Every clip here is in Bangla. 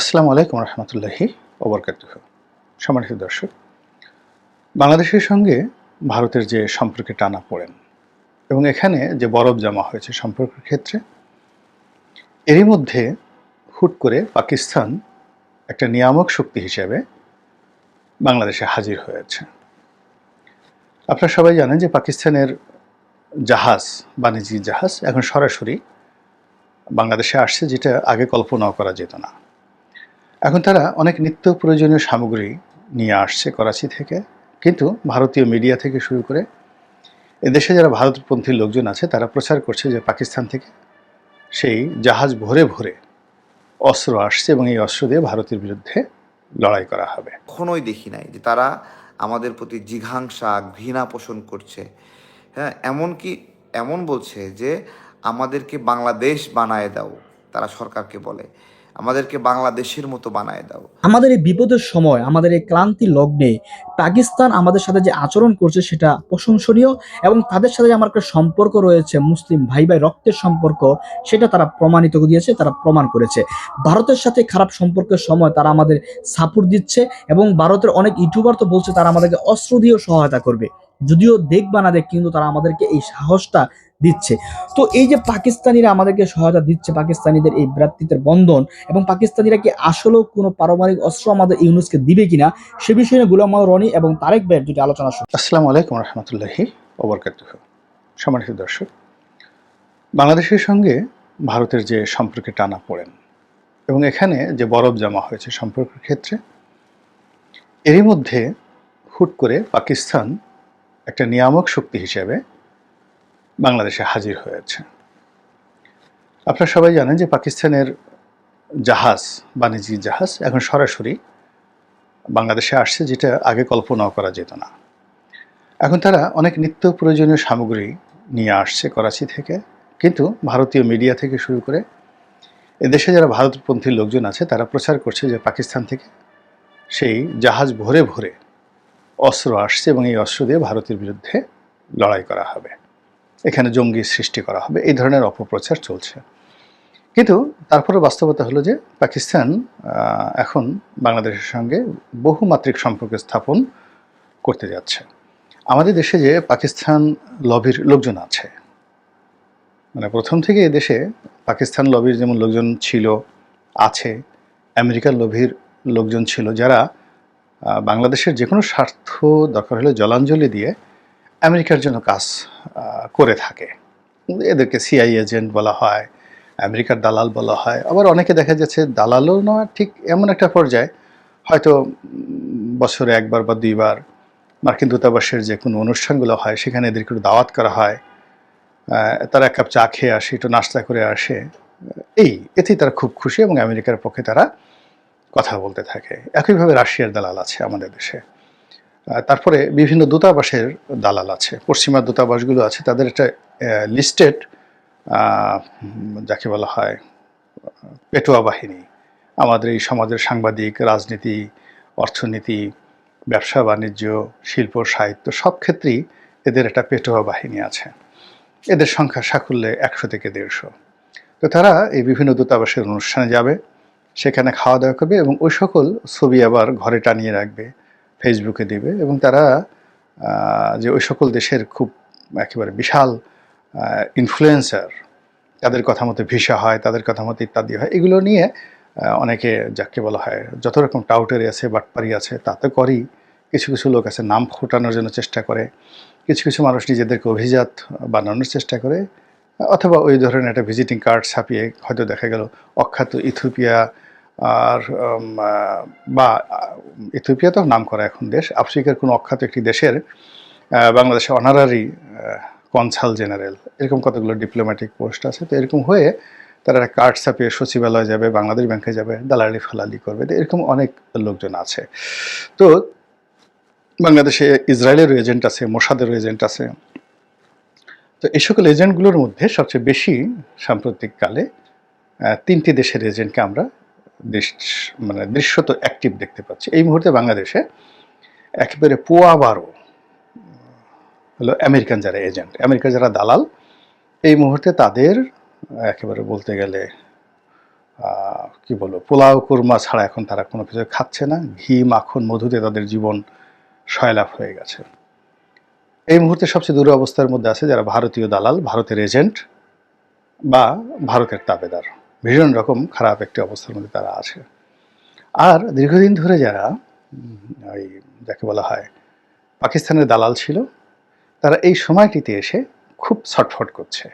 আসসালামু আলাইকুম রহমতুল্লাহি ওবরকাত সম্মানিত দর্শক, বাংলাদেশের সঙ্গে ভারতের যে সম্পর্কে টানা পড়েন এবং এখানে যে বরফ জমা হয়েছে সম্পর্কের ক্ষেত্রে, এরই মধ্যে হুট করে পাকিস্তান একটা নিয়ামক শক্তি হিসেবে বাংলাদেশে হাজির হয়েছে। আপনারা সবাই জানেন যে পাকিস্তানের জাহাজ, বাণিজ্যিক জাহাজ এখন সরাসরি বাংলাদেশে আসছে, যেটা আগে কল্পনাও করা যেত না। এখন তারা অনেক নিত্য প্রয়োজনীয় সামগ্রী নিয়ে আসছে করাচি থেকে, কিন্তু ভারতীয় মিডিয়া থেকে শুরু করে এদেশে যারা ভারতপন্থী লোকজন আছে, তারা প্রচার করছে যে পাকিস্তান থেকে সেই জাহাজ ভরে ভরে অস্ত্র আসছে এবং এই অস্ত্র দিয়ে ভারতের বিরুদ্ধে লড়াই করা হবে। কখনোই দেখি নাই যে তারা আমাদের প্রতি জিঘাংসা, ঘৃণা পোষণ করছে। হ্যাঁ এমনকি এমন বলছে যে আমাদেরকে বাংলাদেশ বানায় দাও, তারা সরকারকে বলে। আমাদেরকে বাংলাদেশের মতো বানায় দাও। আমাদের এই বিপদের সময়, আমাদের এই ক্লান্তি লগ্নে পাকিস্তান আমাদের সাথে যে আচরণ করছে সেটা প্রশংসনীয় এবং তাদের সাথে যে আমার একটা সম্পর্ক রয়েছে, মুসলিম ভাই ভাই রক্তের সম্পর্ক, সেটা তারা প্রমাণিত দিয়েছে, তারা প্রমাণ করেছে। ভারতের সাথে খারাপ সম্পর্কের সময় তারা আমাদের সাপোর্ট দিচ্ছে এবং ভারতের অনেক ইউটিউবার তো বলছে তারা আমাদেরকে অস্ত্র দিয়েও সহায়তা করবে। যদিও দেখবা না দেখ কিন্তু তারা আমাদেরকে এই সাহসটা দিচ্ছে তো এই যে পাকিস্তানিরা আমাদেরকে সহায়তা দিচ্ছে, পাকিস্তানিদের এই ভ্রাতৃত্বের বন্ধন এবং পাকিস্তানিরা কি আসলেও কোনো পারমাণবিক অস্ত্র আমাদের ইউনুসকে দিবে কিনা, সে বিষয়ে গুলাম রনি এবং তারেক ভাইয়ের দুটি আলোচনা শুনব। আসসালামু আলাইকুম রহমতুল্লাহি ওবরকাত সম্মানিত দর্শক, বাংলাদেশের সঙ্গে ভারতের যে সম্পর্কে টানা পড়েন এবং এখানে যে বরফ জমা হয়েছে সম্পর্কের ক্ষেত্রে, এরই মধ্যে হুট করে পাকিস্তান একটা নিয়ামক শক্তি হিসেবে বাংলাদেশে হাজির হয়েছে। আপনারা সবাই জানেন যে পাকিস্তানের জাহাজ, বাণিজ্যিক জাহাজ এখন সরাসরি বাংলাদেশে আসছে, যেটা আগে কল্পনাও করা যেত না। এখন তারা অনেক নিত্য প্রয়োজনীয় সামগ্রী নিয়ে আসছে করাচি থেকে, কিন্তু ভারতীয় মিডিয়া থেকে শুরু করে এদেশে যারা ভারতপন্থী লোকজন আছে, তারা প্রচার করছে যে পাকিস্তান থেকে সেই জাহাজ ভরে ভরে অস্ত্র আসছে এবং এই অস্ত্র দিয়ে ভারতের বিরুদ্ধে লড়াই করা হবে। এখানে জঙ্গি সৃষ্টি করা হবে। এই ধরনের অপপ্রচার চলছে। কিন্তু তারপরে বাস্তবতা হলো যে পাকিস্তান এখন বাংলাদেশের সঙ্গে বহুমাত্রিক সম্পর্ক স্থাপন করতে যাচ্ছে। আমাদের দেশে যে পাকিস্তান লবির লোকজন আছে মানে প্রথম থেকে দেশে পাকিস্তান লবির যেমন লোকজন ছিল, আছে, আমেরিকার লবির লোকজন ছিল, যারা বাংলাদেশের যে কোনো স্বার্থ দরকার হলে জলাঞ্জলি দিয়ে আমেরিকার জন্য কাজ করে থাকে। এদেরকে সিআই এজেন্ট বলা হয়, আমেরিকার দালাল বলা হয়। আবার অনেকে দেখা যাচ্ছে দালালও নয়, ঠিক এমন একটা পর্যায়ে। হয়তো বছরে একবার বা দুইবার মার্কিন দূতাবাসের যে কোনো অনুষ্ঠানগুলো হয়, সেখানে এদেরকে একটু দাওয়াত করা হয়। তারা এক কাপ চা খেয়ে আসে, একটু নাস্তা করে আসে। এই, এতেই তারা খুব খুশি এবং আমেরিকার পক্ষে তারা কথা বলতে থাকে। একইভাবে রাশিয়ার দালাল আছে আমাদের দেশে। তারপরে বিভিন্ন দূতাবাসের দালাল আছে, পশ্চিমা দূতাবাসগুলো আছে, তাদের একটা লিস্টেড যাকে বলা হয়, পেটোয়া বাহিনী। আমাদের এই সমাজের সাংবাদিক, রাজনীতি, অর্থনীতি, ব্যবসা, বাণিজ্য, শিল্প, সাহিত্য, সব ক্ষেত্রেই এদের একটা পেটোয়া বাহিনী আছে। এদের সংখ্যা সাকুল্যে একশো থেকে দেড়শো। তো তারা এই বিভিন্ন দূতাবাসের অনুষ্ঠানে যাবে, সেখানে খাওয়া দাওয়া করবে এবং ওই সকল ছবি আবার ঘরে টানিয়ে রাখবে। ফেসবুকে দিবে এবং তারা যে ওই সকল দেশের খুব একেবারে বিশাল ইনফ্লুয়েন্সার তাদের কথা মতো ভিসা হয়, তাদের কথা মতো ইত্যাদি হয়, এগুলো নিয়ে অনেকে যাকে বলা হয় যত রকম টাউটারি আছে, বাটপারি আছে তাতে করেই। কিছু কিছু লোক আছে নাম ফুটানোর জন্য চেষ্টা করে। কিছু কিছু মানুষ নিজেদেরকে অভিজাত বানানোর চেষ্টা করে। অথবা ওই ধরনের একটা ভিজিটিং কার্ড ছাপিয়ে হয়তো দেখা গেল অখ্যাত ইথিওপিয়া আর বা, ইথিওপিয়া তো নাম করা এখন দেশ। আফ্রিকার কোনো অখ্যাত একটি দেশের বাংলাদেশে অনারারি কনসাল জেনারেল এরকম কতগুলো ডিপ্লোম্যাটিক পোস্ট আছে? তো এরকম হয়ে তারা একটা কার্ড ছাপিয়ে সচিবালয় যাবে, বাংলাদেশ ব্যাংকে যাবে, দালালি ফালালি করবে। তো এরকম অনেক লোকজন আছে। তো বাংলাদেশে ইসরায়েলের এজেন্ট আছে, মোসাদের এজেন্ট আছে। তো এই সকল এজেন্টগুলোর মধ্যে সবচেয়ে বেশি সাম্প্রতিককালে তিনটি দেশের এজেন্টকে আমরা মানে দৃশ্যত অ্যাক্টিভ দেখতে পাচ্ছি। এই মুহূর্তে বাংলাদেশে একেবারে পোয়া বারো হলো আমেরিকান যারা এজেন্ট আমেরিকার যারা দালাল, এই মুহূর্তে তাদের, একেবারে বলতে গেলে কি বলব, পোলাও কুরমা ছাড়া এখন তারা কোনো কিছু খাচ্ছে না। ঘি, মাখন, মধুতে তাদের জীবন সয়লাভ হয়ে গেছে। এই মুহূর্তে সবচেয়ে দূর অবস্থার মধ্যে আছে যারা ভারতীয় দালাল, ভারতের এজেন্ট বা ভারতের তাবেদার। ভীষণ রকম খারাপ একটি অবস্থার মধ্যে তারা আছে। আর দীর্ঘদিন ধরে যারা ওই যাকে বলা হয় পাকিস্তানের দালাল ছিল, তারা এই সময়টিতে এসে খুব ছটফট করছে।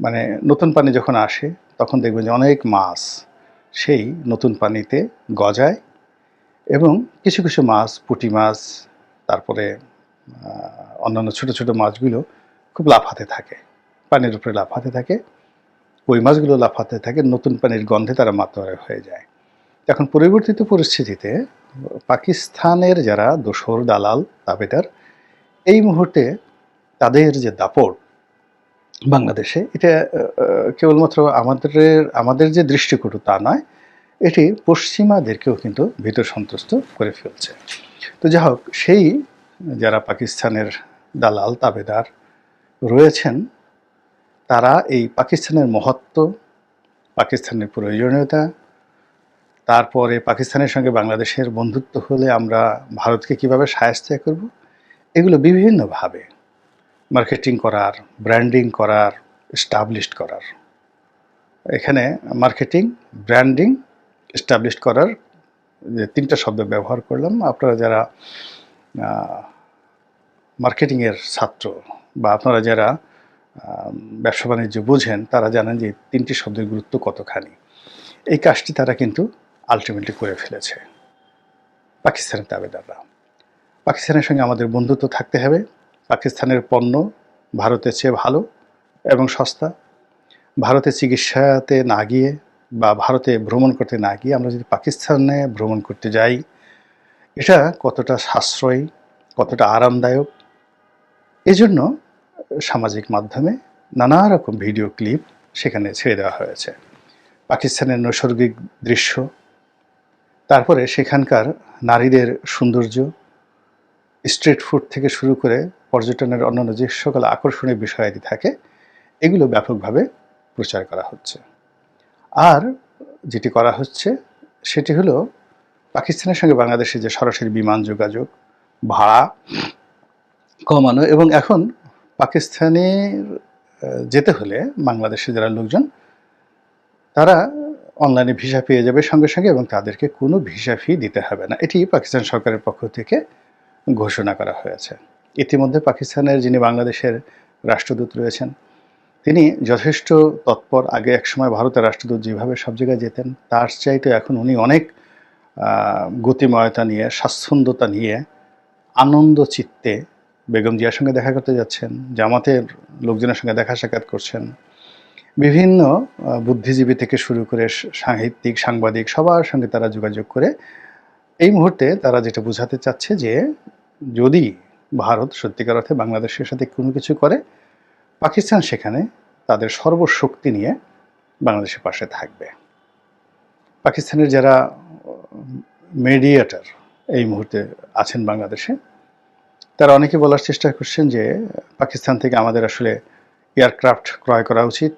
মানে নতুন পানি যখন আসে, তখন দেখবেন যে অনেক মাছ সেই নতুন পানিতে গজায় এবং কিছু কিছু মাছ, পুঁটি মাছ, তারপরে অন্যান্য ছোট ছোট মাছগুলো খুব লাফাতে থাকে। পানির উপরে লাফাতে থাকে। ওই মাছগুলো লাফাতে থাকে, নতুন পানির গন্ধে তারা মাতোয়ারা হয়ে যায়। এখন পরিবর্তিত পরিস্থিতিতে পাকিস্তানের যারা দোসর, দালাল, তাবেদার, এই মুহূর্তে তাদের যে দাপট বাংলাদেশে, এটা কেবলমাত্র আমাদের আমাদের যে দৃষ্টিকটু তা নয়, এটি পশ্চিমাদেরকেও কিন্তু ভীত সন্ত্রস্ত করে ফেলছে। তো যাই হোক, সেই যারা পাকিস্তানের দালাল, তাবেদার রয়েছেন তারা এই পাকিস্তানের মহত্ব, পাকিস্তানের প্রয়োজনীয়তা, তারপরে পাকিস্তানের সঙ্গে বাংলাদেশের বন্ধুত্ব হলে আমরা ভারতকে কীভাবে সাহায্য করব, এগুলো বিভিন্নভাবে মার্কেটিং করার ব্র্যান্ডিং করার এস্টাবলিশড করার। এখানে মার্কেটিং ব্র্যান্ডিং এস্টাবলিশ করার যে তিনটা শব্দ ব্যবহার করলাম, আপনারা যারা মার্কেটিংয়ের ছাত্র বা আপনারা যারা ব্যবসা বাণিজ্য বোঝেন, তারা জানেন যে তিনটি শব্দের গুরুত্ব কতখানি। এই কাজটি তারা কিন্তু আলটিমেটলি করে ফেলেছে। পাকিস্তানের দাবেদাররা পাকিস্তানের সঙ্গে আমাদের বন্ধুত্ব থাকতে হবে। পাকিস্তানের পণ্য ভারতের চেয়ে ভালো এবং সস্তা। ভারতে চিকিৎসাতে না গিয়ে বা ভারতে ভ্রমণ করতে না গিয়ে আমরা যদি পাকিস্তানে ভ্রমণ করতে যাই, এটা কতটা সাশ্রয়ী, কতটা আরামদায়ক? এজন্য সামাজিক মাধ্যমে নানা রকম ভিডিও ক্লিপ সেখানে ছেড়ে দেওয়া হয়েছে। পাকিস্তানের নৈসর্গিক দৃশ্য, তারপরে সেখানকার নারীদের সৌন্দর্য, স্ট্রিট ফুড থেকে শুরু করে পর্যটনের অন্যান্য যে সকল আকর্ষণীয় বিষয়াদি থাকে, এগুলো ব্যাপকভাবে প্রচার করা হচ্ছে। আর যেটি করা হচ্ছে, সেটি হলো পাকিস্তানের সঙ্গে বাংলাদেশের যে সরাসরি বিমান যোগাযোগ, ভাড়া কমানো এবং এখন পাকিস্তানের যেতে হলে বাংলাদেশের যারা লোকজন, তারা অনলাইনে ভিসা পেয়ে যাবে সঙ্গে সঙ্গে এবং তাদেরকে কোনো ভিসা ফি দিতে হবে না। এটি পাকিস্তান সরকারের পক্ষ থেকে ঘোষণা করা হয়েছে। ইতিমধ্যে পাকিস্তানের যিনি বাংলাদেশের রাষ্ট্রদূত রয়েছেন, তিনি যথেষ্ট তৎপর। আগে একসময় ভারতের রাষ্ট্রদূত যেভাবে সব জায়গায় যেতেন, তার চাইতে এখন উনি অনেক গতিময়তা নিয়ে, স্বাচ্ছন্দ্যতা নিয়ে, আনন্দ চিত্তে বেগম জিয়ার সঙ্গে দেখা করতে যাচ্ছেন, জামাতের লোকজনের সঙ্গে দেখা সাক্ষাৎ করছেন। বিভিন্ন বুদ্ধিজীবী থেকে শুরু করে সাহিত্যিক, সাংবাদিক, সবার সঙ্গে তারা যোগাযোগ করে এই মুহূর্তে তারা যেটা বোঝাতে চাচ্ছে যে, যদি ভারত সত্যিকার অর্থে বাংলাদেশের সাথে কোনো কিছু করে, পাকিস্তান সেখানে তাদের সর্বশক্তি নিয়ে বাংলাদেশের পাশে থাকবে। পাকিস্তানের যারা মেডিয়েটার এই মুহূর্তে আছেন বাংলাদেশে তারা অনেকে বলার চেষ্টা করছেন যে পাকিস্তান থেকে আমাদের আসলে এয়ারক্রাফট ক্রয় করা উচিত,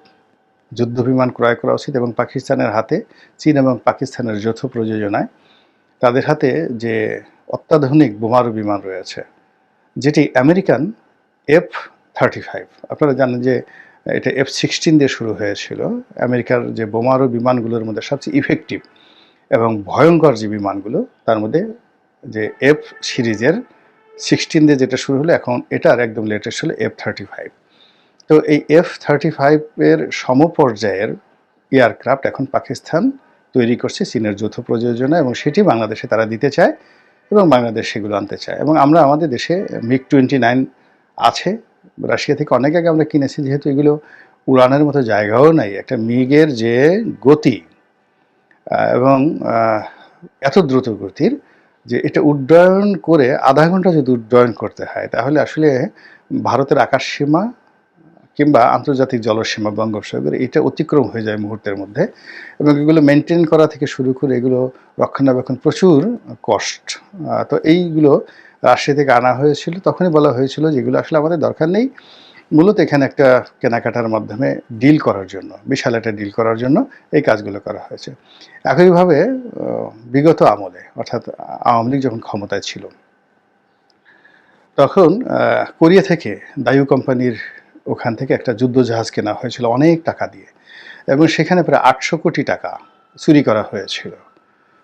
যুদ্ধ বিমান ক্রয় করা উচিত এবং পাকিস্তানের হাতে, চীন এবং পাকিস্তানের যৌথ প্রযোজনায় তাদের হাতে যে অত্যাধুনিক বোমারু বিমান রয়েছে, যেটি আমেরিকান এফ থার্টি ফাইভ। আপনারা জানেন যে এটা এফ সিক্সটিন দিয়ে শুরু হয়েছিল। আমেরিকার যে বোমারু বিমানগুলোর মধ্যে সবচেয়ে ইফেক্টিভ এবং ভয়ঙ্কর যে বিমানগুলো, তার মধ্যে যে এফ সিরিজের সিক্সটিন দিয়ে যেটা শুরু হলো, এখন এটার একদম লেটেস্ট হলো এফ থার্টি ফাইভ তো এই এফ থার্টি ফাইভের সমপর্যায়ের এয়ারক্রাফট এখন পাকিস্তান তৈরি করছে চীনের যৌথ প্রযোজনা এবং সেটি বাংলাদেশে তারা দিতে চায় এবং বাংলাদেশ সেগুলো আনতে চায়। এবং আমরা আমাদের দেশে মিগ টোয়েন্টি নাইন আছে, রাশিয়া থেকে অনেক আগে আমরা কিনেছি, যেহেতু এগুলো উড়ানের মতো জায়গাও নাই। একটা মিগের যে গতি এবং এত দ্রুত গতির যে এটা উড্ডয়ন করে আধা ঘণ্টা যদি উড্ডয়ন করতে হয়, তাহলে আসলে ভারতের আকাশ সীমা কিংবা আন্তর্জাতিক জলসীমা বঙ্গোপসাগর এটা অতিক্রম হয়ে যায় মুহূর্তের মধ্যে এবং এগুলো মেনটেন করা থেকে শুরু করে এগুলো রক্ষণাবেক্ষণ প্রচুর কষ্ট তো এইগুলো রাশিয়া থেকে আনা হয়েছিল, তখনই বলা হয়েছিল যে এগুলো আসলে আমাদের দরকার নেই। মূলত এখানে একটা কেনাকাটার মাধ্যমে ডিল করার জন্য, বিশাল একটা ডিল করার জন্য এই কাজগুলো করা হয়েছে। একইভাবে বিগত আমলে, অর্থাৎ আওয়ামী লীগ যখন ক্ষমতায় ছিল, তখন কোরিয়া থেকে দায়ু কোম্পানির ওখান থেকে একটা যুদ্ধজাহাজ কেনা হয়েছিল অনেক টাকা দিয়ে এবং সেখানে প্রায় আটশো কোটি টাকা চুরি করা হয়েছিল।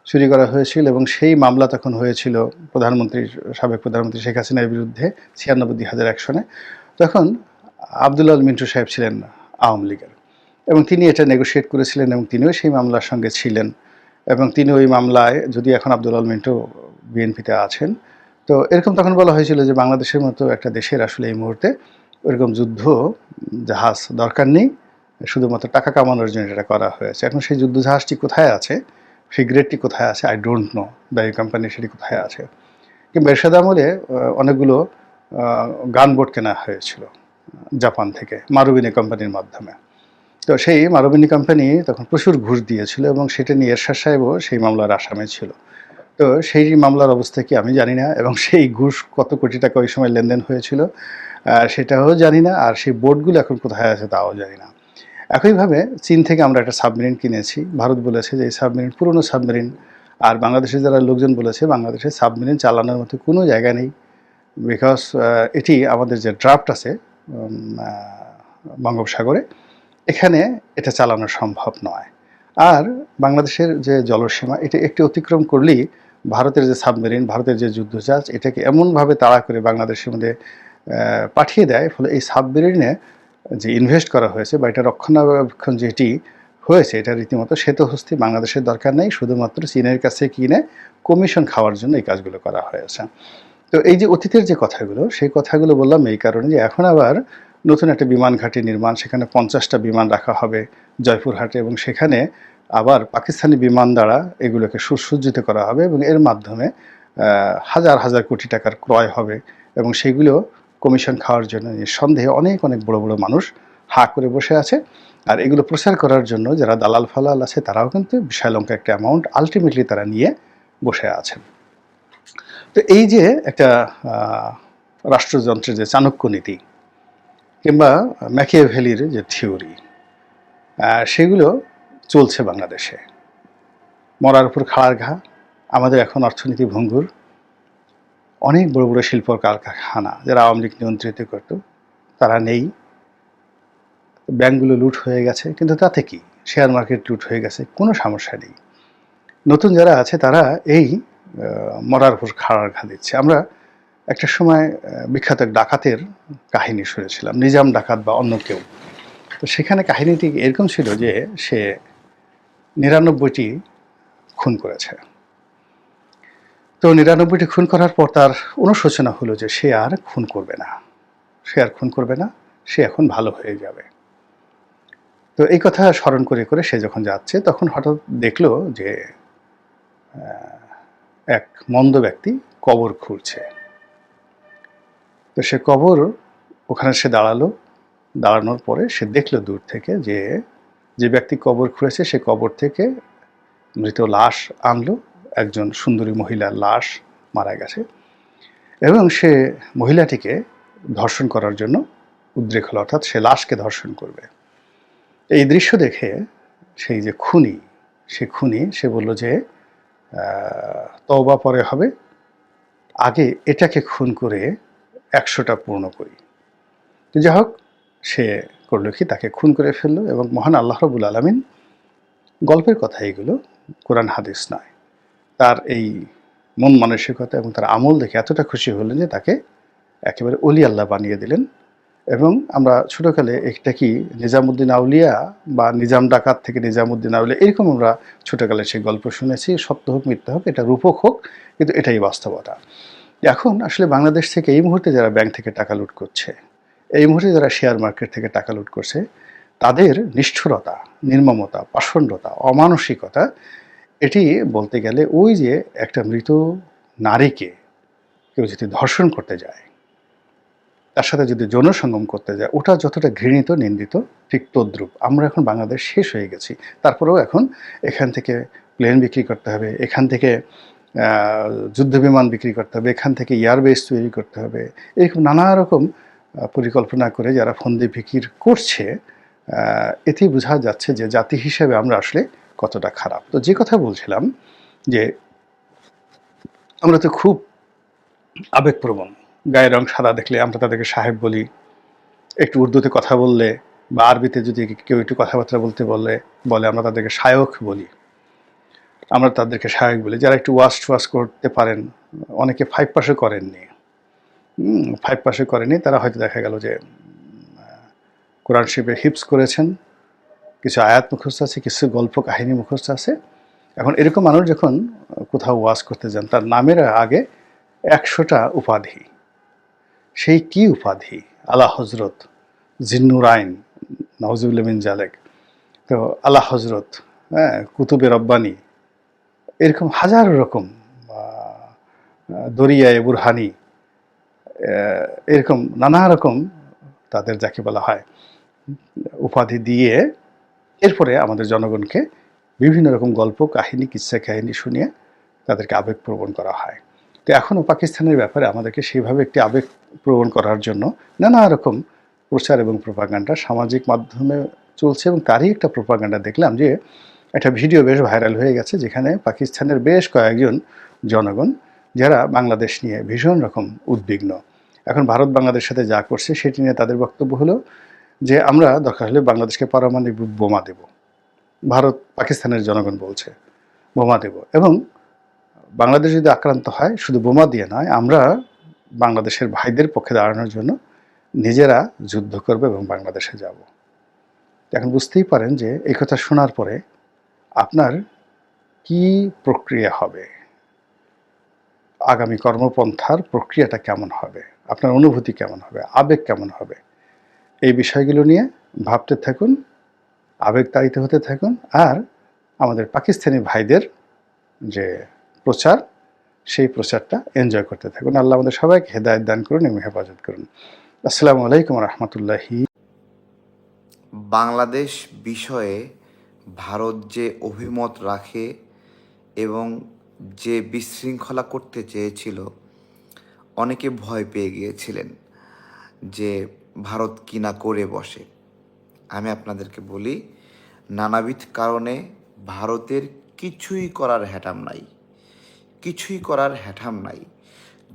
চুরি করা হয়েছিল এবং সেই মামলা তখন হয়েছিল প্রধানমন্ত্রীর, সাবেক প্রধানমন্ত্রী শেখ হাসিনার বিরুদ্ধে ছিয়ানব্বই দুই হাজার এক সনে। তখন আবদুল্লাল মিন্টু সাহেব ছিলেন আওয়ামী লীগের। এবং তিনি এটা নেগোশিয়েট করেছিলেন এবং তিনিও সেই মামলার সঙ্গে ছিলেন। এবং তিনি ওই মামলায় যদি এখন আবদুল্লাল মিন্টু বিএনপিতে আছেন, তো এরকম তখন বলা হয়েছিল যে বাংলাদেশের মতো একটা দেশের আসলে এই মুহূর্তে ওরকম যুদ্ধ, জাহাজ দরকার নেই, শুধুমাত্র টাকা কামানোর জন্য এটা করা হয়েছে। এখন সেই যুদ্ধ জাহাজটি কোথায় আছে? ফিগ্রেটটি কোথায় আছে? আই ডোন্ট নো দায়ী কোম্পানি সেটি কোথায় আছে? কিংবা এরশাদ আমলে অনেকগুলো গান বোট কেনা হয়েছিল। জাপান থেকে, মারুবিনি কোম্পানির মাধ্যমে। তো সেই মারুবিনি কোম্পানি তখন প্রচুর ঘুষ দিয়েছিল এবং সেটা নিয়ে এরশাদ সাহেবও সেই মামলার আসামে ছিল। তো সেই মামলার অবস্থা কি আমি জানি না এবং সেই ঘুষ কত কোটি টাকা ওই সময় লেনদেন হয়েছিল সেটাও জানি না আর সেই বোর্ডগুলো এখন কোথায় আছে তাও জানি না। একইভাবে চীন থেকে আমরা একটা সাবমেরিন কিনেছি, ভারত বলেছে যে এই সাবমেরিন পুরনো সাবমেরিন আর বাংলাদেশের যারা লোকজন বলেছে বাংলাদেশে সাবমেরিন চালানোর মতো কোনো জায়গা নেই। বিকজ এটি আমাদের যে ড্রাফট আছে বঙ্গোপসাগরে। এখানে এটা চালানো সম্ভব নয়। আর বাংলাদেশের যে জলসীমা, এটা একটি অতিক্রম করলেই ভারতের যে সাবমেরিন, ভারতের যে যুদ্ধজাহাজ, এটাকে এমনভাবে তাড়া করে বাংলাদেশের মধ্যে পাঠিয়ে দেয়, ফলে এই সাবমেরিনে যে ইনভেস্ট করা হয়েছে বা এটা রক্ষণাবেক্ষণ যেটি হয়েছে, এটা রীতিমতো শ্বেতহস্তি বাংলাদেশের দরকার নেই। শুধুমাত্র চীনের কাছে কিনে কমিশন খাওয়ার জন্য এই কাজগুলো করা হয়েছে। তো এই যে অতীতের যে কথাগুলো, সেই কথাগুলো বললাম এই কারণে যে এখন আবার নতুন একটা বিমান ঘাঁটি নির্মাণ, সেখানে পঞ্চাশটা বিমান রাখা হবে জয়পুরহাটে এবং সেখানে আবার পাকিস্তানি বিমান দ্বারা এগুলোকে সুসজ্জিত করা হবে এবং এর মাধ্যমে হাজার হাজার কোটি টাকার ক্রয় হবে এবং সেগুলো কমিশন খাওয়ার জন্য নিঃসন্দেহে অনেক অনেক বড় বড় মানুষ হা করে বসে আছে। আর এগুলো প্রচার করার জন্য যারা দালাল ফালাল আছে, তারাও কিন্তু বিশাল অঙ্ক একটা অ্যামাউন্ট আলটিমেটলি তারা নিয়ে বসে আছেন। তো এই যে একটা রাষ্ট্রযন্ত্রের যে চাণক্য নীতি কিংবা ম্যাকিয়াভেলির যে থিওরি সেগুলো চলছে বাংলাদেশে। মরার উপর খাড়ার ঘা, আমাদের এখন অর্থনীতি ভঙ্গুর। অনেক বড় বড় শিল্প কারখানা যারা আওয়ামী লীগ নিয়ন্ত্রিত করত, তারা নেই। ব্যাংকগুলো লুট হয়ে গেছে, কিন্তু তাতে কি? শেয়ার মার্কেট লুট হয়ে গেছে, কোনো সমস্যা নেই। নতুন যারা আছে, তারা এই মরার উপর খাড়ার ঘা দিচ্ছে। আমরা একটা সময় বিখ্যাত ডাকাতের কাহিনী শুনেছিলাম, নিজাম ডাকাত বা অন্য কেউ। তো সেখানে কাহিনীটি এরকম ছিল যে, সে নিরানব্বইটি খুন করেছে। তো নিরানব্বইটি খুন করার পর তার অনুশোচনা হলো যে, সে আর খুন করবে না। সে আর খুন করবে না, সে এখন ভালো হয়ে যাবে। তো এই কথা স্মরণ করে করে সে যখন যাচ্ছে, তখন হঠাৎ দেখল যে এক মন্দ ব্যক্তি কবর খুঁড়ছে। তো সে কবর ওখানে সে দাঁড়াল। দাঁড়ানোর পরে সে দেখল দূর থেকে যে যে ব্যক্তি কবর খুঁড়েছে, সে কবর থেকে মৃত লাশ আনলো। একজন সুন্দরী মহিলার লাশ মারা গেছে। এবং সে মহিলাটিকে ধর্ষণ করার জন্য উদ্রেক হলো, অর্থাৎ সে লাশকে ধর্ষণ করবে। এই দৃশ্য দেখে সেই যে খুনি, সে খুনি, সে বলল যে তওবা পরে হবে। আগে এটাকে খুন করে একশোটা পূর্ণ করি। যাই হোক, সে করল কি? তাকে খুন করে ফেলল এবং মহান আল্লাহ রবুল আলমিন গল্পের কথা এগুলো, কোরআন, হাদিস নয়। তার এই মন মানসিকতা এবং তার আমল দেখে এতটা খুশি হলেন যে তাকে একেবারে অলি আল্লাহ বানিয়ে দিলেন। এবং আমরা ছোটোকালে একটা কি, নিজামুদ্দিন আউলিয়া বা নিজাম ডাকাত থেকে নিজামুদ্দিন আউলিয়া, এরকম আমরা ছোটোকালে সেই গল্প শুনেছি, সত্য হোক, মিথ্যা হোক, এটা রূপক হোক, কিন্তু এটাই বাস্তবতা। এখন আসলে বাংলাদেশ থেকে এই মুহূর্তে যারা ব্যাংক থেকে টাকা লুট করছে, এই মুহূর্তে যারা শেয়ার মার্কেট থেকে টাকা লুট করছে, তাদের নিষ্ঠুরতা, নির্মমতা, পাষণ্ডতা, অমানসিকতা, এটি বলতে গেলে ওই যে একটা মৃত নারীকে কেউ যদি ধর্ষণ করতে যায় তার সাথে যদি যৌন সঙ্গম করতে যায় ওটা যতটা ঘৃণিত নিন্দিত ঠিক তদ্রুপ। আমরা এখন বাংলাদেশ শেষ হয়ে গেছি। তারপরেও এখন এখান থেকে প্লেন বিক্রি করতে হবে এখান থেকে আহ, যুদ্ধ বিমান বিক্রি করতে হবে এখান থেকে এয়ারবেস তৈরি করতে হবে। এরকম নানা রকম পরিকল্পনা করে যারা ফন্দি ফিকির করছে এতেই বোঝা যাচ্ছে যে জাতি হিসেবে আমরা আসলে কতটা খারাপ। তো যে কথা বলছিলাম যে আমরা তো খুব আবেগপ্রবণ। গায়ের রং সাদা দেখলে আমরা তাদেরকে সাহেব বলি। একটু উর্দুতে কথা বললে বা আরবিতে যদি কেউ একটু কথাবার্তা বলতে বললে বলে আমরা তাদেরকে শায়ক বলি। আমরা তাদেরকে শায়ক বলি। যারা একটু ওয়াশ ওয়াশ করতে পারেন, অনেকে ফাইভ পাশে করেননি। ফাইভ পাশে করেনি তারা হয়তো দেখা গেল যে, কোরআন শিবে হিপস করেছেন। কিছু আয়াত মুখস্থ আছে, কিছু গল্প কাহিনী মুখস্থ আছে। এখন এরকম মানুষ যখন কোথাও ওয়াজ করতে যান, তার নামের আগে একশোটা উপাধি। সেই কি উপাধি? আলা হজরত জিন্নুর আইন নওয়াজুল্লাহ মিন জালেক তো আলা হজরত হ্যাঁ কুতুবে রব্বানি, এরকম হাজার রকম দরিয়ায় বুরহানি এরকম নানা রকম তাদের যাকে বলা হয়, উপাধি দিয়ে এরপরে আমাদের জনগণকে বিভিন্ন রকম গল্প, কাহিনী কিচ্ছা কাহিনী শুনিয়ে তাদেরকে আবেগপ্রবণ করা হয়। তো এখনও পাকিস্তানের ব্যাপারে আমাদেরকে সেইভাবে একটি আবেগপ্রবণ করার জন্য নানা রকম প্রচার এবং প্রপাগান্ডা সামাজিক মাধ্যমে চলছে এবং তারই একটা প্রপাগান্ডা দেখলাম যে একটা ভিডিও বেশ ভাইরাল হয়ে গেছে যেখানে পাকিস্তানের বেশ কয়েকজন জনগণ যারা বাংলাদেশ নিয়ে ভীষণ রকম উদ্বিগ্ন। এখন ভারত বাংলাদেশের সাথে যা করছে সেটি নিয়ে তাদের বক্তব্য হলো যে আমরা দরকার হলে বাংলাদেশকে পারমাণবিক বোমা দেব। ভারত পাকিস্তানের জনগণ বলছে, বোমা দেব এবং বাংলাদেশ যদি আক্রান্ত হয়, শুধু বোমা দিয়ে নয়, আমরা বাংলাদেশের ভাইদের পক্ষে দাঁড়ানোর জন্য নিজেরা যুদ্ধ করবে এবং বাংলাদেশে যাব। এখন বুঝতেই পারেন যে এই কথা শোনার পরে আপনার কি প্রক্রিয়া হবে? আগামী কর্মপন্থার প্রক্রিয়াটা কেমন হবে? আপনার অনুভূতি কেমন হবে? আবেগ কেমন হবে? এই বিষয়গুলো নিয়ে ভাবতে থাকুন আবেগতাড়িত হতে থাকুন, আর আমাদের পাকিস্তানি ভাইদের যে প্রচার, সেই প্রচারটা এনজয় করতে থাকুন। আল্লাহ আমাদের সবাইকে হেদায়ত দান করুন, এবং হেফাজত করুন। আসসালামু আলাইকুম রহমতুল্লাহি। বাংলাদেশ বিষয়ে ভারত যে অভিমত রাখে এবং যে বিশৃঙ্খলা করতে চেয়েছিল, অনেকে ভয় পেয়ে গিয়েছিলেন যে ভারত কি না করে বসে। আমি আপনাদেরকে বলি, নানাবিধ কারণে ভারতের কিছুই করার হ্যাটাম নাই। কিছুই করার হ্যাঠাম নাই।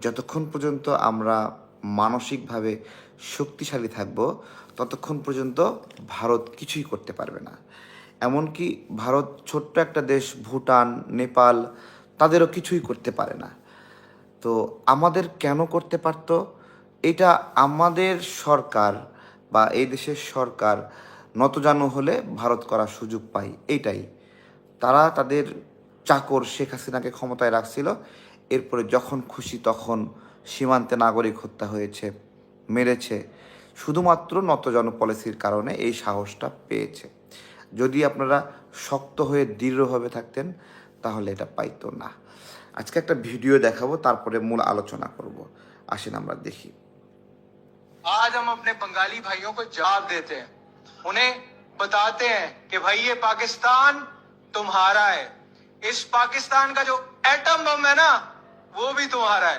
যতক্ষণ পর্যন্ত আমরা মানসিকভাবে শক্তিশালী থাকব, ততক্ষণ পর্যন্ত ভারত কিছুই করতে পারবে না। এমনকি ভারত ছোট্ট একটা দেশ, ভুটান, নেপাল, তাদেরও কিছুই করতে পারে না। তো আমাদের কেন করতে পারত? এটা আমাদের সরকার বা এই দেশের সরকার নতজানু হলে ভারত করার সুযোগ পায় এটাই তারা তাদের চাকর শেখ হাসিনাকে ক্ষমতায় রাখছিল এরপরে যখন খুশি তখন সীমান্তে নাগরিক হত্যা হয়েছে মেরেছে শুধুমাত্র নতজন পলিসির কারণে এই সাহসটা পেয়েছে যদি আপনারা শক্ত হয়ে দৃঢ়ভাবে থাকতেন তাহলে এটা পাইতো না আজকে একটা ভিডিও দেখাবো তারপরে মূল আলোচনা করব আসেন আমরা দেখি आज हम अपने बंगाली भाइयों को जवाब देते हैं उन्हें बताते हैं कि भाई ये पाकिस्तान तुम्हारा है इस पाकिस्तान का जो एटम बम है ना वो भी तुम्हारा है।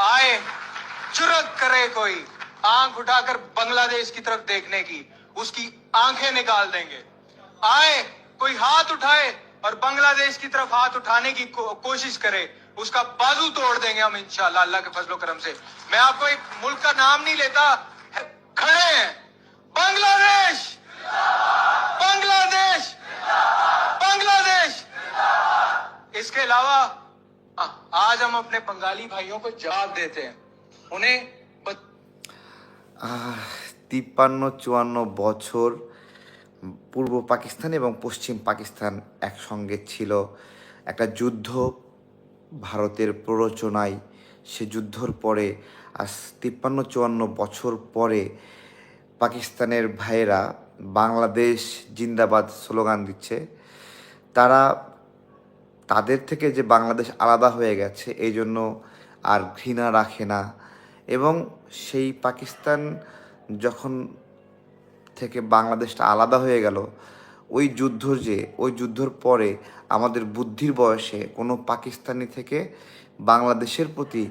आए जुरत करे कोई। आँख उठाकर बांग्लादेश की तरफ़ देखने की उसकी आँखें निकाल देंगे। आए कोई हाथ उठाए और बांग्लादेश की तरफ़ हाथ उठाने की को, कोशिश करे उसका बाजू तोड़ देंगे हम इंशाल्लाह अल्लाह के फजलो करम से। मैं आपको एक मुल्क का नाम नहीं लेता खड़े हैं। बांग्लादेश! बांग्लादेश! बांग्लादेश इसके अलावा आ- आज हम अपने बंगाली भाइयों को जवाब देते हैं उन्हें बत- আহ, তিপ্পান্ন চুয়ান্ন বছর পূর্ব পাকিস্তান এবং পশ্চিম পাকিস্তান একসঙ্গে ছিল একটা যুদ্ধ ভারতের প্ররোচনায় সে যুদ্ধর পরে আজ তিপ্পান্ন চুয়ান্ন বছর পরে পাকিস্তানের ভাইয়েরা বাংলাদেশ জিন্দাবাদ স্লোগান দিচ্ছে। তারা তাদের থেকে যে বাংলাদেশ আলাদা হয়ে গেছে, এই জন্য আর ঘৃণা রাখে না। এবং সেই পাকিস্তান যখন থেকে বাংলাদেশটা আলাদা হয়ে গেল, ওই যুদ্ধ যে, ওই যুদ্ধর পরে আমাদের বুদ্ধির বয়সে কোনো পাকিস্তানি থেকে বাংলাদেশের প্রতি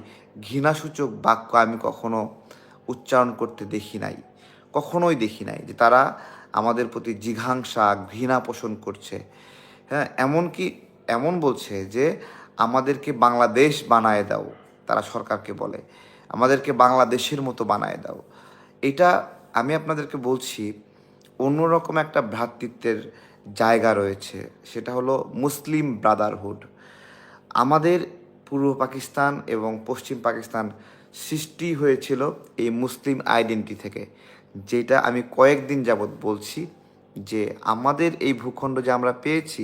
ঘৃণাসূচক বাক্য আমি কখনো উচ্চারণ করতে দেখি নাই, কখনোই দেখি নাই যে তারা আমাদের প্রতি জিঘাংসা, ঘৃণা পোষণ করছে। হ্যাঁ এমনকি এমন বলছে যে, আমাদেরকে বাংলাদেশ বানায় দাও তারা সরকারকে বলে। আমাদেরকে বাংলাদেশের মতো বানায় দাও। এটা আমি আপনাদেরকে বলছি, অন্যরকম একটা ভ্রাতৃত্বের জায়গা রয়েছে। সেটা হলো মুসলিম ব্রাদারহুড। আমাদের পূর্ব পাকিস্তান এবং পশ্চিম পাকিস্তান সৃষ্টি হয়েছিল এই মুসলিম আইডেন্টি থেকে, যেটা আমি কয়েকদিন যাবৎ বলছি যে আমাদের এই ভূখণ্ড যে আমরা পেয়েছি,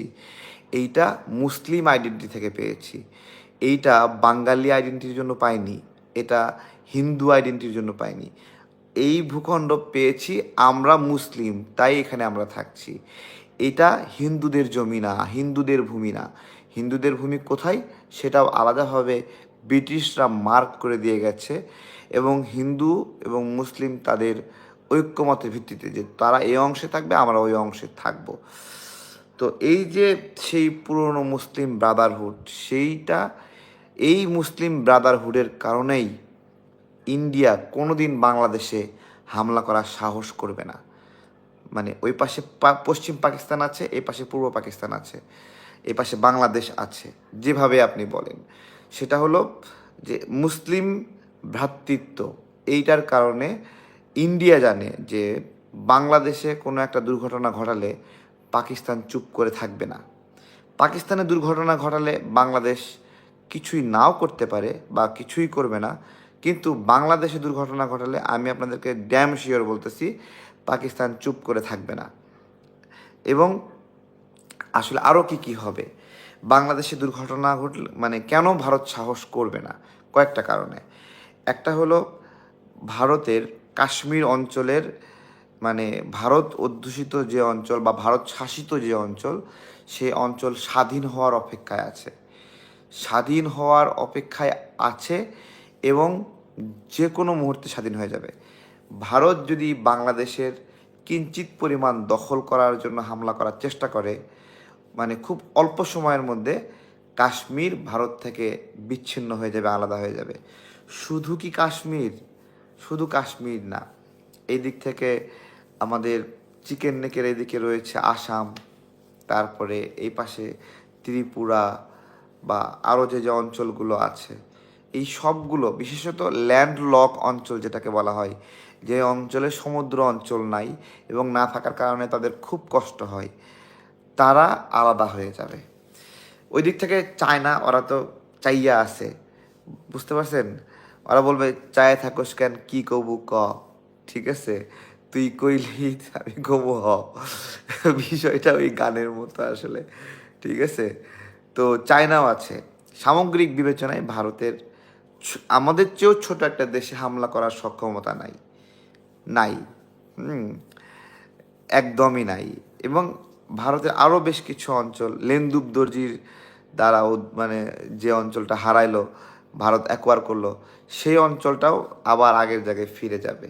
এইটা মুসলিম আইডেন্টি থেকে পেয়েছি। এইটা বাঙালি আইডেন্টিটির জন্য পাইনি, এটা হিন্দু আইডেন্টিটির জন্য পাইনি। এই ভূখণ্ড পেয়েছি আমরা মুসলিম, তাই এখানে আমরা থাকছি। এটা হিন্দুদের জমি না হিন্দুদের ভূমি না হিন্দুদের ভূমি কোথায়? সেটাও আলাদাভাবে ব্রিটিশরা মার্ক করে দিয়ে গেছে এবং হিন্দু এবং মুসলিম তাদের ঐক্যমতের ভিত্তিতে যে তারা এই অংশে থাকবে, আমরা ওই অংশে থাকব। তো এই যে সেই পুরনো মুসলিম ব্রাদারহুড, সেইটা এই মুসলিম ব্রাদারহুডের কারণেই ইন্ডিয়া কোনোদিন বাংলাদেশে হামলা করার সাহস করবে না। মানে ওই পাশে পশ্চিম পাকিস্তান আছে এই পাশে পূর্ব পাকিস্তান আছে এই পাশে বাংলাদেশ আছে, যেভাবে আপনি বলেন। সেটা হলো যে মুসলিম ভ্রাতৃত্ব। এইটার কারণে ইন্ডিয়া জানে যে বাংলাদেশে কোনো একটা দুর্ঘটনা ঘটালে পাকিস্তান চুপ করে থাকবে না। পাকিস্তানে দুর্ঘটনা ঘটালে বাংলাদেশ কিছুই নাও করতে পারে বা কিছুই করবে না। কিন্তু বাংলাদেশে দুর্ঘটনা ঘটালে আমি আপনাদেরকে ড্যাম শিওর বলতেছি, পাকিস্তান চুপ করে থাকবে না। এবং আসলে আরও কি কি হবে? বাংলাদেশে দুর্ঘটনা ঘটলে মানে কেন ভারত সাহস করবে না? কয়েকটা কারণে। একটা হলো, ভারতের কাশ্মীর অঞ্চলের মানে ভারত অধ্যুষিত যে অঞ্চল বা ভারত শাসিত যে অঞ্চল, সে অঞ্চল স্বাধীন হওয়ার অপেক্ষায় আছে। স্বাধীন হওয়ার অপেক্ষায় আছে এবং যে কোনো মুহূর্তে স্বাধীন হয়ে যাবে। ভারত যদি বাংলাদেশের কিঞ্চিত পরিমাণ দখল করার জন্য হামলা করার চেষ্টা করে মানে খুব অল্প সময়ের মধ্যে কাশ্মীর ভারত থেকে বিচ্ছিন্ন হয়ে যাবে, আলাদা হয়ে যাবে। শুধু কি কাশ্মীর? শুধু কাশ্মীর না। এই দিক থেকে আমাদের চিকেন নেকের এদিকে রয়েছে আসাম, তারপরে এই পাশে ত্রিপুরা বা আরও যে যে অঞ্চলগুলো আছে, এই সবগুলো, বিশেষত ল্যান্ড লক অঞ্চল যেটাকে বলা হয়, যে অঞ্চলে সমুদ্র অঞ্চল নাই এবং না থাকার কারণে তাদের খুব কষ্ট হয়। তারা আলাদা হয়ে যাবে। ওই দিক থেকে চায়না, ওরা তো চাইয়া আছে। বুঝতে পারছেন? ওরা বলবে, চায় থাকোস কেন? কি কবু ক? ঠিক আছে? তুই কইলি আমি কবু হ। বিষয়টা ওই গানের মতো আসলে। ঠিক আছে? তো চায়নাও আছে। সামগ্রিক বিবেচনায় ভারতের আমাদের চেয়েও ছোট একটা দেশে হামলা করার সক্ষমতা নাই। নাই। একদমই নাই। এবং ভারতের আরও বেশ কিছু অঞ্চল লেন্দুব দর্জির দ্বারা মানে যে অঞ্চলটা হারাইলো, ভারত অ্যাকোয়ার করল, সেই অঞ্চলটাও আবার আগের জায়গায় ফিরে যাবে।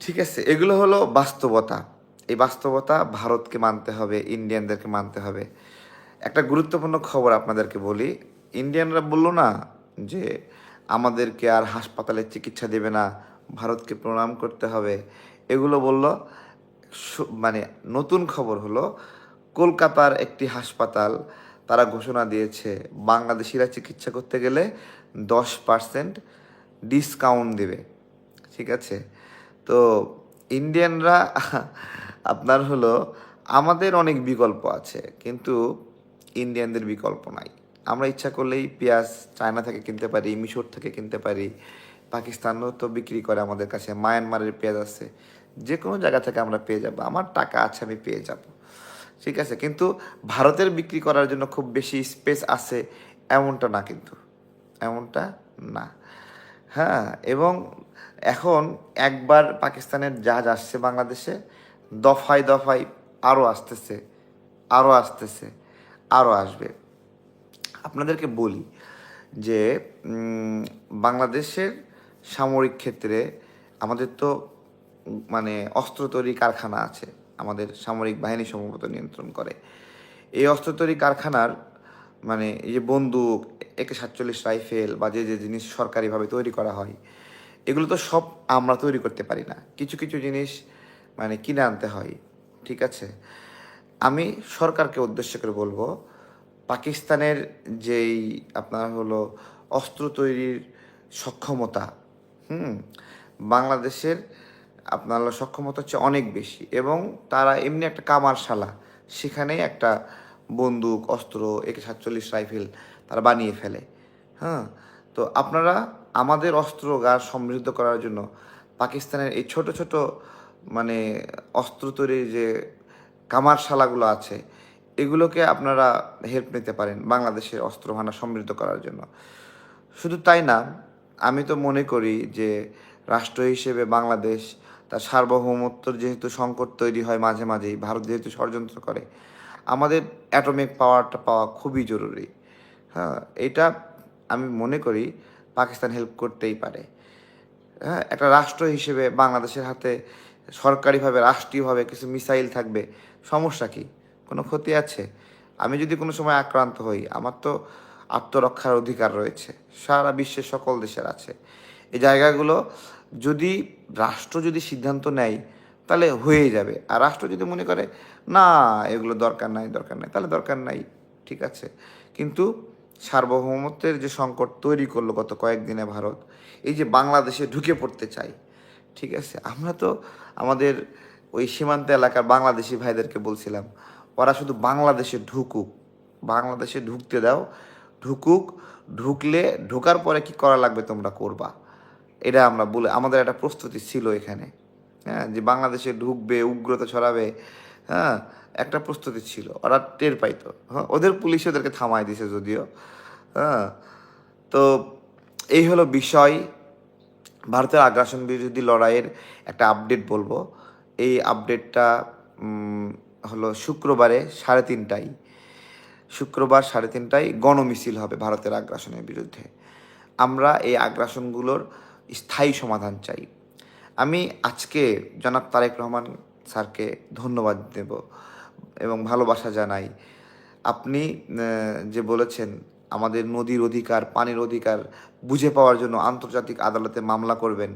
ঠিক আছে, এগুলো হলো বাস্তবতা। এই বাস্তবতা ভারতকে মানতে হবে, ইন্ডিয়ানদেরকে মানতে হবে। একটা গুরুত্বপূর্ণ খবর আপনাদেরকে বলি, ইন্ডিয়ানরা বলল না যে আমাদেরকে আর হাসপাতালে চিকিৎসা দেবে না, ভারতকে প্রণাম করতে হবে। এগুলো বলল মানে নতুন খবর হলো, কলকাতার একটি হাসপাতাল, তারা ঘোষণা দিয়েছে বাংলাদেশিরা চিকিৎসা করতে গেলে দশ পার্সেন্ট ডিসকাউন্ট দেবে। ঠিক আছে? তো ইন্ডিয়ানরা, আপনার হলো, আমাদের অনেক বিকল্প আছে, কিন্তু ইন্ডিয়ানদের বিকল্প নাই। আমরা ইচ্ছা করলেই পেঁয়াজ চায়না থেকে কিনতে পারি, মিশর থেকে কিনতে পারি, পাকিস্তানও তো বিক্রি করে আমাদের কাছে, মায়ানমারের পেঁয়াজ আছে। যে কোনো জায়গা থেকে আমরা পেয়ে যাব। আমার টাকা আছে, আমি পেয়ে যাব। ঠিক আছে? কিন্তু ভারতের বিক্রি করার জন্য খুব বেশি স্পেস আছে এমনটা না কিন্তু। এমনটা না। হ্যাঁ এবং এখন একবার পাকিস্তানের জাহাজ আসছে বাংলাদেশে, দফায় দফায় আরও আসতেছে আরও আসতেছে আরও আসবে। আপনাদেরকে বলি যে বাংলাদেশের সামরিক ক্ষেত্রে আমাদের তো মানে অস্ত্র তৈরি কারখানা আছে, আমাদের সামরিক বাহিনী সম্ভবত নিয়ন্ত্রণ করে। এই অস্ত্র তৈরি কারখানার মানে এই যে বন্দুক, একে সাতচল্লিশ রাইফেল বা যে যে জিনিস সরকারিভাবে তৈরি করা হয়, এগুলো তো সব আমরা তৈরি করতে পারি না। কিছু কিছু জিনিস মানে কিনে আনতে হয়, ঠিক আছে? আমি সরকারকে উদ্দেশ্য করে বলব, পাকিস্তানের যেই আপনার হলো অস্ত্র তৈরির সক্ষমতা, হুম, বাংলাদেশের আপনার সক্ষমতা হচ্ছে অনেক বেশি। এবং তারা এমনি একটা কামারশালা। সেখানেই একটা বন্দুক, অস্ত্র, একে সাতচল্লিশ রাইফেল তারা বানিয়ে ফেলে। হ্যাঁ? তো আপনারা আমাদের অস্ত্রগার সমৃদ্ধ করার জন্য পাকিস্তানের এই ছোট ছোট মানে অস্ত্র তৈরির যে কামারশালাগুলো আছে, এগুলোকে আপনারা হেল্প নিতে পারেন বাংলাদেশের অস্ত্র ভান্ডার সমৃদ্ধ করার জন্য। শুধু তাই না, আমি তো মনে করি যে রাষ্ট্র হিসেবে বাংলাদেশ তার সার্বভৌমত্বর যেহেতু সংকট তৈরি হয় মাঝে মাঝেই, ভারত যেহেতু ষড়যন্ত্র করে, আমাদের অ্যাটমিক পাওয়ারটা পাওয়া খুবই জরুরি। হ্যাঁ এটা আমি মনে করি পাকিস্তান হেল্প করতেই পারে। হ্যাঁ একটা রাষ্ট্র হিসেবে বাংলাদেশের হাতে সরকারিভাবে, রাষ্ট্রীয়ভাবে কিছু মিসাইল থাকবে, সমস্যা কি? কোনো ক্ষতি আছে? আমি যদি কোনো সময় আক্রান্ত হই, আমার তো আত্মরক্ষার অধিকার রয়েছে, সারা বিশ্বের সকল দেশের আছে। এই জায়গাগুলো যদি রাষ্ট্র যদি সিদ্ধান্ত নেয়, তাহলে হয়ে যাবে। আর রাষ্ট্র যদি মনে করে, না, এগুলো দরকার নাই দরকার নাই, তাহলে দরকার নাই, ঠিক আছে। কিন্তু সার্বভৌমত্বের যে সংকট তৈরি করল গত কয়েকদিনে ভারত, এই যে বাংলাদেশে ঢুকে পড়তে চাই ঠিক আছে? আমরা তো আমাদের ওই সীমান্ত এলাকার বাংলাদেশি ভাইদেরকে বলছিলাম, ওরা শুধু বাংলাদেশে ঢুকুক, বাংলাদেশে ঢুকতে দাও, ঢুকুক, ঢুকলে ঢোকার পরে কি করা লাগবে তোমরা করবা? এটা আমরা বলে, আমাদের একটা প্রস্তুতি ছিল এখানে। হ্যাঁ যে বাংলাদেশে ঢুকবে, উগ্রতা ছড়াবে হ্যাঁ একটা প্রস্তুতি ছিল। ওরা টের পাইতো। হ্যাঁ ওদের পুলিশ ওদেরকে থামাই দিছে যদিও। হ্যাঁ তো এই হলো বিষয়। ভারতের আগ্রাসন বিরোধী লড়াইয়ের একটা আপডেট বলব। এই আপডেটটা হলো শুক্রবারে সাড়ে তিনটায়। শুক্রবার সাড়ে তিনটায় গণমিছিল হবে ভারতের আগ্রাসনের বিরুদ্ধে। আমরা এই আগ্রাসনগুলোর স্থায়ী সমাধান চাই। আমি আজকে জনাব তারেক রহমান স্যারকে ধন্যবাদ দেব এবং ভালোবাসা জানাই। আপনি যে বলেছেন, আমাদের নদীর অধিকার, পানির অধিকার বুঝে পাওয়ার জন্য আন্তর্জাতিক আদালতে মামলা করবেন।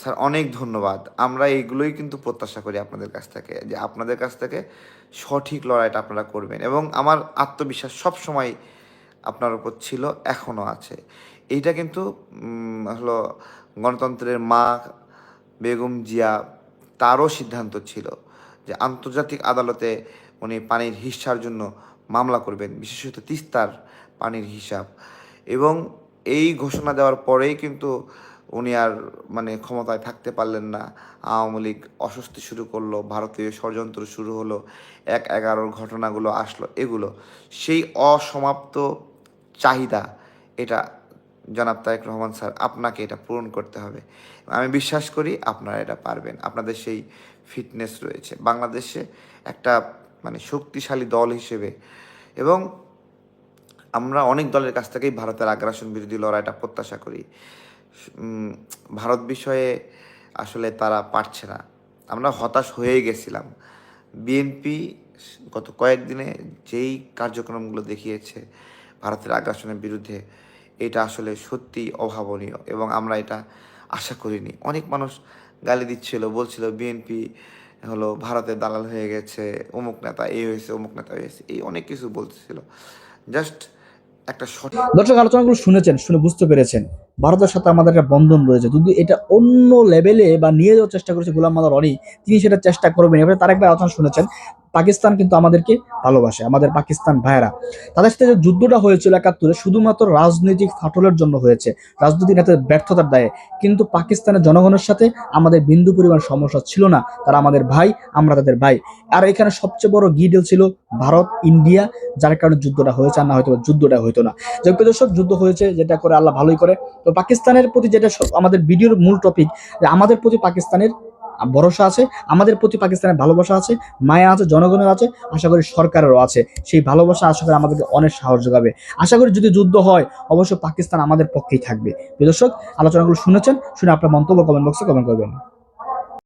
স্যার, অনেক ধন্যবাদ। আমরা এইগুলোই কিন্তু প্রত্যাশা করি আপনাদের কাছ থেকে, যে আপনাদের কাছ থেকে সঠিক লড়াইটা আপনারা করবেন এবং আমার আত্মবিশ্বাস সব সময় আপনার উপর ছিল, এখনও আছে। এইটা কিন্তু হলো গণতন্ত্রের মা বেগম জিয়া তারও সিদ্ধান্ত ছিল যে আন্তর্জাতিক আদালতে উনি পানির হিসার জন্য মামলা করবেন, বিশেষত তিস্তার পানির হিসাব। এবং এই ঘোষণা দেওয়ার পরেই কিন্তু উনি আর মানে ক্ষমতায় থাকতে পারলেন না। আওয়ামী লীগ অস্বস্তি শুরু করল, ভারতীয় ষড়যন্ত্র শুরু হলো, এক এগারোর ঘটনাগুলো আসলো, এগুলো। সেই অসমাপ্ত চাহিদা, এটা জনাব তারেক রহমান স্যার, আপনাকে এটা পূরণ করতে হবে। আমি বিশ্বাস করি আপনারা এটা পারবেন। আপনাদের সেই ফিটনেস রয়েছে। বাংলাদেশে একটা মানে শক্তিশালী দল হিসেবে এবং আমরা অনেক দলের কাছ থেকেই ভারতের আগ্রাসন বিরোধী লড়াইটা প্রত্যাশা করি। ভারত বিষয়ে আসলে তারা পারছে না। আমরা হতাশ হয়ে গেছিলাম। বিএনপি গত কয়েকদিনে যেই কার্যক্রমগুলো দেখিয়েছে ভারতের আগ্রাসনের বিরুদ্ধে এটা আসলে সত্যি অভাবনীয় এবং আমরা এটা আশা করিনি। অনেক মানুষ গালি দিচ্ছিল, বলছিল, বিএনপি হলো ভারতের দালাল হয়ে গেছে, অমুক নেতা এই হয়েছে, অমুক নেতা হয়েছে, এই অনেক কিছু বলতেছিল জাস্ট একটা দর্শক, আলোচনাগুলো শুনেছেন, শুনে বুঝতে পেরেছেন। ভারতের সাথে আমাদের একটা বন্ধন রয়েছে। যদি এটা অন্য লেভেলে বা নিয়ে যাওয়ার চেষ্টা করেছে গোলাম মাদার রনি তিনি সেটা চেষ্টা করবেন। এবারে তার একটা আলোচনা শুনেছেন, পাকিস্তান কিন্তু আমাদেরকে ভালোবাসে, আমাদের পাকিস্তান ভাইয়েরা। তাদের সাথে যে যুদ্ধটা হয়েছিল একাত্তরে, শুধুমাত্র রাজনৈতিক ফাটলের জন্য হয়েছে, রাজনৈতিক নেতাদের ব্যর্থতার দায়ে। কিন্তু পাকিস্তানের জনগণের সাথে আমাদের বিন্দু পরিমাণ সমস্যা ছিল না। তারা আমাদের ভাই, আমরা তাদের ভাই। আর এখানে সবচেয়ে বড় গিডেল ছিল ভারত, ইন্ডিয়া, যার কারণে যুদ্ধটা হয়েছে, আর না হয়তো যুদ্ধটা হইতো না। যে দর্শক, যুদ্ধ হয়েছে, যেটা করে আল্লাহ ভালোই করে। তো পাকিস্তানের প্রতি যেটা আমাদের ভিডিওর মূল টপিক যে আমাদের প্রতি পাকিস্তানের ভরসা আছে, আমাদের প্রতি পাকিস্তানের ভালোবাসা আছে, মায়া আছে, জনগণের আছে, আশা করি সরকারেরও আছে। সেই ভালোবাসা আশা করি আমাদেরকে অনেক সাহস যোগাবে। আশা করি যদি যুদ্ধ হয়, অবশ্য পাকিস্তান আমাদের পক্ষেই থাকবে। দর্শক, আলোচনাগুলো শুনেছেন, শুনে আপনার মন্তব্য কমেন্ট বক্সে কমেন্ট করবেন।